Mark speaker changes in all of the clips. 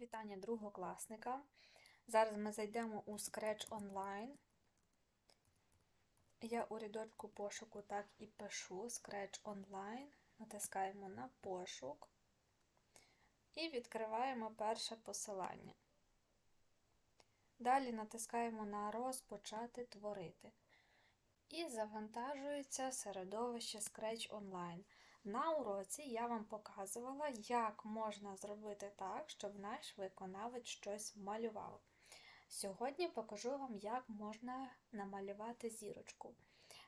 Speaker 1: вітання другокласника. Зараз ми зайдемо у Scratch Online. Я у рядочку пошуку так і пишу Scratch Online. Натискаємо на пошук і відкриваємо перше посилання. Далі натискаємо на Розпочати творити. І завантажується середовище Scratch Online. На уроці я вам показувала, як можна зробити так, щоб наш виконавець щось малював. Сьогодні покажу вам, як можна намалювати зірочку.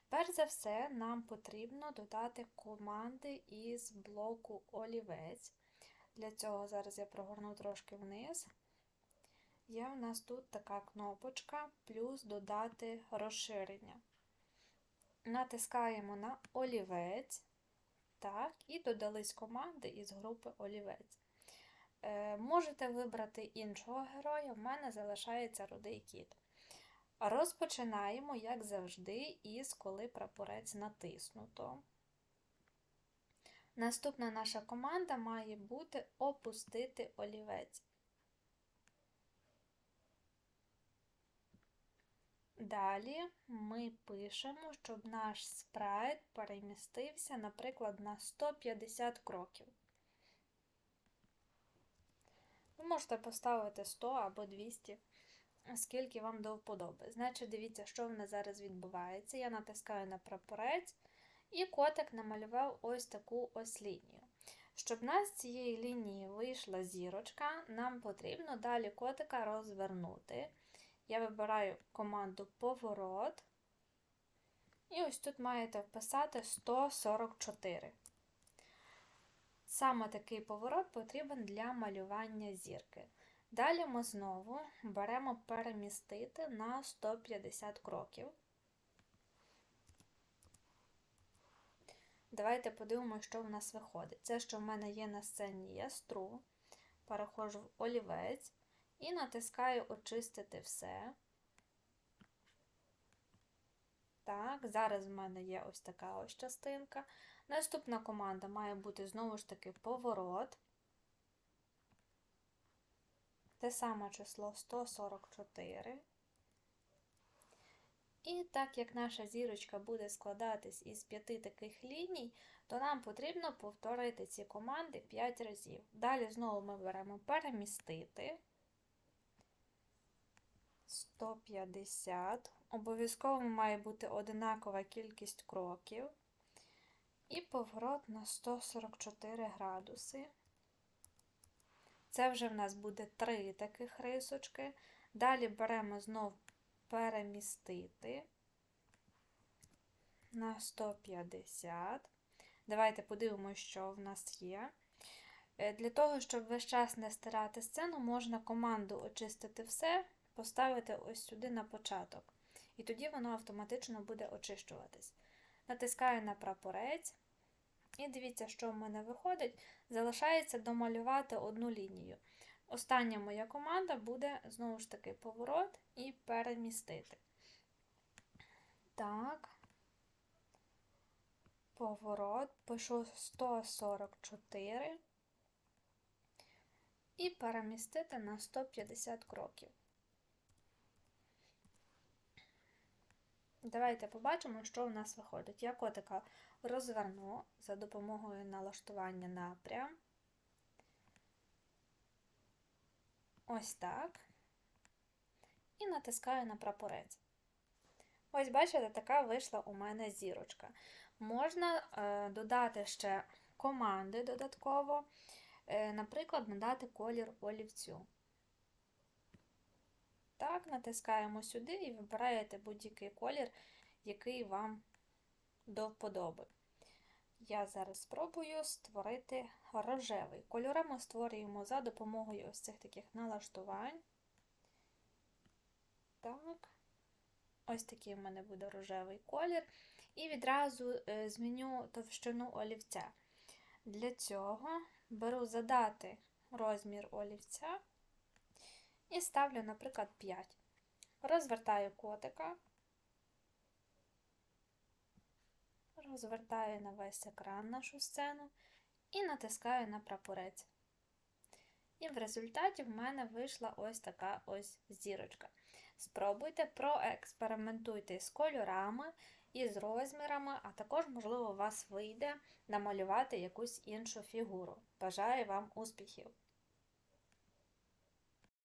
Speaker 1: Перш за все, нам потрібно додати команди із блоку олівець. Для цього зараз я прогорну трошки вниз. Є у нас тут така кнопочка, плюс додати розширення. Натискаємо на олівець. Так, і додались команди із групи олівець. Е, Можете вибрати іншого героя, в мене залишається рудий кіт. Розпочинаємо, як завжди, із коли прапорець натиснуто. Наступна наша команда має бути опустити олівець. Далі ми пишемо, щоб наш спрайт перемістився, наприклад, на 150 кроків. Ви можете поставити 100 або 200, скільки вам до вподоби. Значить, дивіться, що в нас зараз відбувається. Я натискаю на прапорець, і котик намалював ось таку ось лінію. Щоб в нас з цієї лінії вийшла зірочка, нам потрібно далі котика розвернути. Я вибираю команду поворот. І ось тут маєте вписати 144. Саме такий поворот потрібен для малювання зірки. Далі ми знову беремо перемістити на 150 кроків. Давайте подивимося, що в нас виходить. Це, що в мене є на сцені ястру. Переходжу в олівець. І натискаю Очистити все. Так, зараз в мене є ось така ось частинка. Наступна команда має бути знову ж таки поворот. Те саме число 144. І так як наша зірочка буде складатись із п'яти таких ліній, то нам потрібно повторити ці команди 5 разів. Далі знову ми беремо перемістити. 150. Обов'язково має бути одинакова кількість кроків. І поворот на 144 градуси. Це вже в нас буде три таких рисочки. Далі беремо знов перемістити на 150. Давайте подивимося, що в нас є. Для того, щоб весь час не стирати сцену, можна команду очистити все поставити ось сюди на початок. І тоді воно автоматично буде очищуватись. Натискаю на прапорець. І дивіться, що в мене виходить. Залишається домалювати одну лінію. Остання моя команда буде, знову ж таки, поворот і перемістити. Так, поворот, пишу 144 і перемістити на 150 кроків. Давайте побачимо, що у нас виходить. Я котика розверну за допомогою налаштування напрям. Ось так. І натискаю на прапорець. Ось, бачите, така вийшла у мене зірочка. Можна е, додати ще команди додатково, е, наприклад, надати колір олівцю. Так, натискаємо сюди і вибираєте будь-який колір, який вам до вподоби. Я зараз спробую створити рожевий. Кольори ми створюємо за допомогою ось цих таких налаштувань. Так, ось такий в мене буде рожевий колір. І відразу е, зміню товщину олівця. Для цього беру задати розмір олівця. І ставлю, наприклад, 5. Розвертаю котика, розвертаю на весь екран нашу сцену і натискаю на прапорець. І в результаті в мене вийшла ось така ось зірочка. Спробуйте, проекспериментуйте з кольорами і з розмірами, а також, можливо, у вас вийде намалювати якусь іншу фігуру. Бажаю вам успіхів!